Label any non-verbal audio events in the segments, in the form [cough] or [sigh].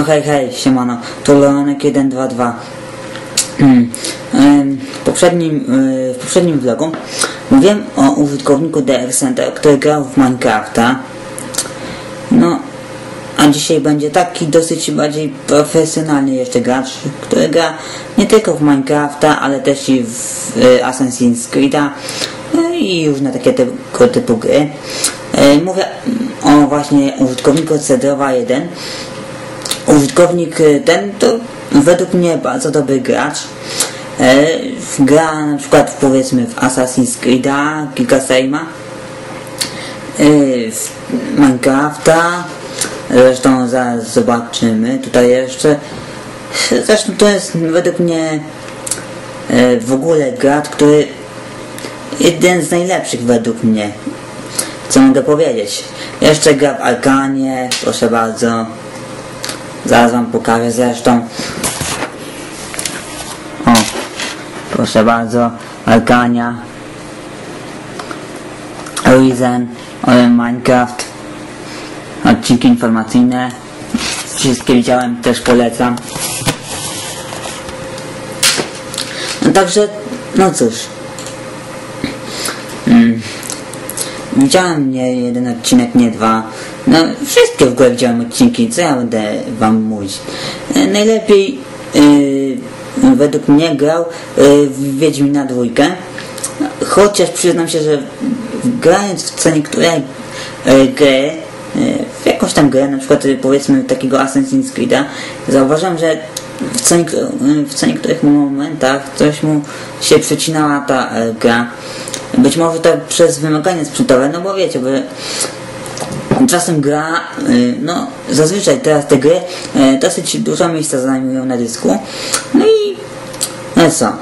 No hej, hej, siemano, to Leonek 122. Hmm. W poprzednim, y, w poprzednim vlogu mówiłem o użytkowniku DR Center, który grał w Minecrafta. No, a dzisiaj będzie taki dosyć bardziej profesjonalny jeszcze gracz, który gra nie tylko w Minecrafta, ale też i w y, Assassin's Creed'a y, i różne takie tego typu gry. Y, Mówię o właśnie użytkowniku Cedrowa 1. Użytkownik y, ten to według mnie bardzo dobry gracz. E, Gra na przykład powiedzmy w Assassin's Creed'a, Giga Sejma, w Minecrafta, zresztą zaraz zobaczymy tutaj jeszcze. Zresztą to jest według mnie e, w ogóle gracz, który jeden z najlepszych według mnie. Co mogę powiedzieć? Jeszcze gra w Arkanie, proszę bardzo. Zaraz wam pokażę zresztą. O, proszę bardzo, Arkania, Risen, Minecraft, odcinki informacyjne. Wszystkie widziałem, też polecam. No także, no cóż. Mm. Widziałem nie jeden odcinek, nie dwa. No, wszystkie w ogóle widziałem odcinki, co ja będę wam mówić. E, najlepiej yy, według mnie grał yy, w Wiedźmina dwójkę. Chociaż przyznam się, że grając w co niektóre yy, gry, w jakąś tam grę, na przykład powiedzmy takiego Assassin's Creed'a, zauważam, że w co, w co niektórych momentach coś mu się przecinała ta gra. Być może to przez wymagania sprzętowe, no bo wiecie, bo czasem gra, y, no zazwyczaj teraz te gry y, dosyć dużo miejsca zajmują na dysku. No i no co?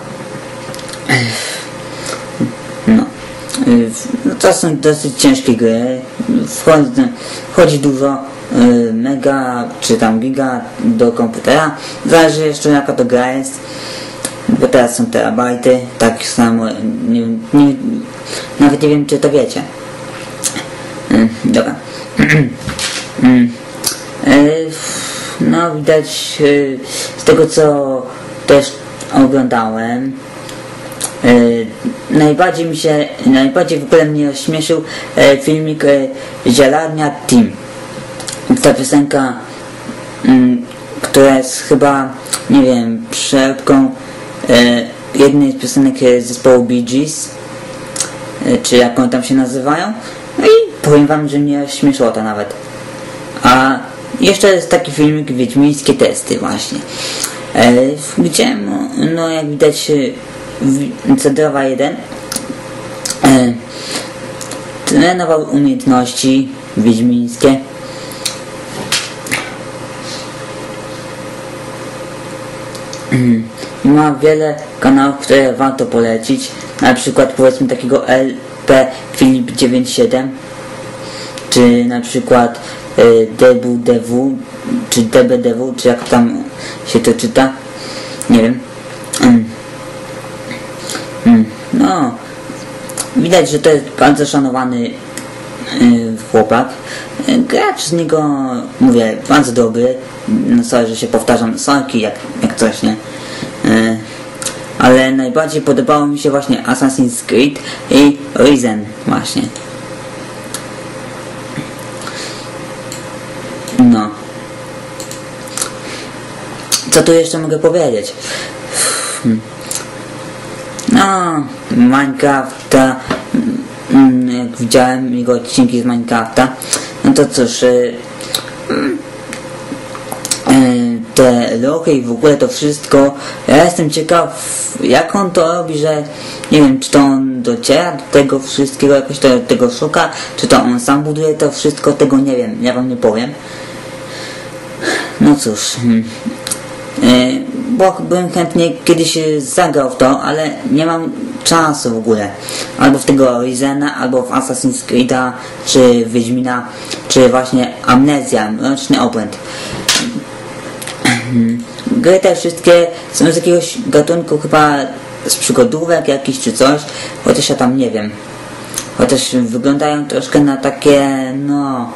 No. y, no to są dosyć ciężkie gry. Wchodzi, wchodzi dużo mega czy tam giga do komputera. Zależy jeszcze jaka to gra jest bo teraz są terabajty, tak samo, nie, nie, nawet nie wiem czy to wiecie. Mm, Dobra. [clears throat] Mm. E, No widać e, z tego co też oglądałem e, najbardziej mi się, najbardziej w ogóle mnie ośmieszył filmik e, Zielarnia Team. Ta piosenka, mm, która jest chyba, nie wiem, przeróbką e, jednej z piosenek zespołu Bee Gees, czy jak one tam się nazywają. No i powiem wam, że mnie śmieszyło to nawet. A jeszcze jest taki filmik Wiedźmińskie testy właśnie. E, gdzie, no, jak widać, w- Cedrowa 1 e, trenował umiejętności wiedźmińskie. I ma wiele kanałów, które warto polecić. Na przykład powiedzmy takiego LP Filip 97 czy na przykład y, DBDW czy DBDW, czy jak tam się to czyta. Nie wiem. Mm. Mm. No, widać, że to jest bardzo szanowany y, chłopak. Gracz z niego, mówię, bardzo dobry. No sorry, że się powtarzam, sorki jak, jak coś, nie? Najbardziej podobało mi się właśnie Assassin's Creed i Risen właśnie. No. Co tu jeszcze mogę powiedzieć? No, Minecrafta, mm, jak widziałem jego odcinki z Minecrafta, no to cóż, y, mm, te lochy i w ogóle to wszystko, ja jestem ciekaw, jak on to robi, że nie wiem, czy to on dociera do tego wszystkiego, jakoś to, tego szuka, czy to on sam buduje to wszystko, tego nie wiem, ja wam nie powiem. No cóż, hmm. Yy, bo bym chętnie kiedyś zagrał w to, ale nie mam czasu w ogóle. Albo w tego Rizena, albo w Assassin's Creed'a, czy Wiedźmina, czy właśnie Amnezja, Mroczny Obłęd. Hmm. Gry te wszystkie są z jakiegoś gatunku chyba z przygodówek jakiś czy coś, chociaż ja tam nie wiem. Chociaż wyglądają troszkę na takie, no...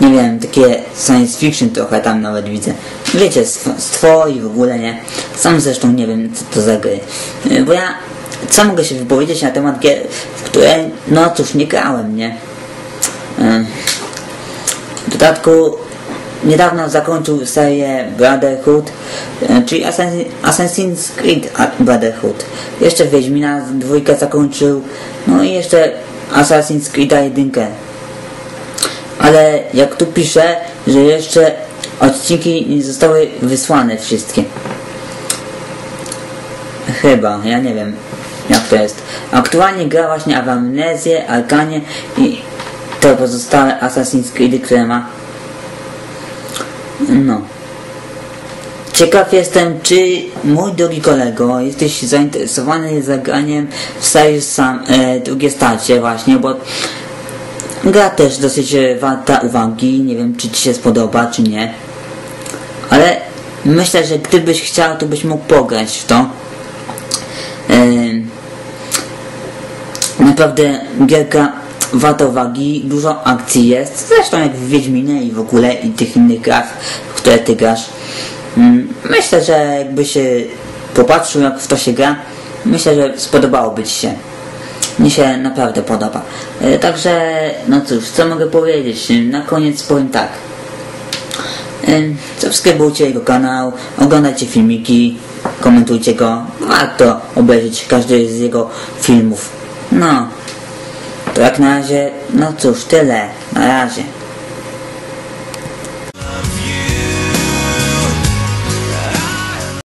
nie wiem, takie science fiction trochę tam nawet widzę. Wiecie, stw- stwo i w ogóle nie. Sam zresztą nie wiem, co to za gry. Y, Bo ja, co mogę się wypowiedzieć na temat gier, w które, no cóż, nie grałem, nie? Y, W dodatku niedawno zakończył serię Brotherhood, e, czyli Assassin- Assassin's Creed Brotherhood. Jeszcze Wiedźmina dwójkę zakończył, no i jeszcze Assassin's Creed jedynkę. Ale jak tu pisze, że jeszcze odcinki nie zostały wysłane wszystkie. Chyba, ja nie wiem jak to jest. Aktualnie gra właśnie w Amnezję, Arkanie i te pozostałe Assassin's Creed, które ma. No. Ciekaw jestem, czy mój drogi kolego jesteś zainteresowany zagraniem w serii sam e, drugie starcie właśnie, bo gra też dosyć e, warta uwagi, nie wiem czy ci się spodoba, czy nie. Ale myślę, że gdybyś chciał, to byś mógł pograć w to. Em, naprawdę gierka warta uwagi, dużo akcji jest, zresztą jak w Wiedźminie i w ogóle i tych innych grach, w które ty grasz. Mm, Myślę, że jakby się popatrzył jak w to się gra, myślę, że spodobałoby ci się. Mi się naprawdę podoba. E, Także, no cóż, co mogę powiedzieć? Na koniec powiem tak. Em, Subskrybujcie jego kanał, oglądajcie filmiki, komentujcie go. Warto obejrzeć każdy z jego filmów. No, to jak na razie, no cóż, tyle. Na razie.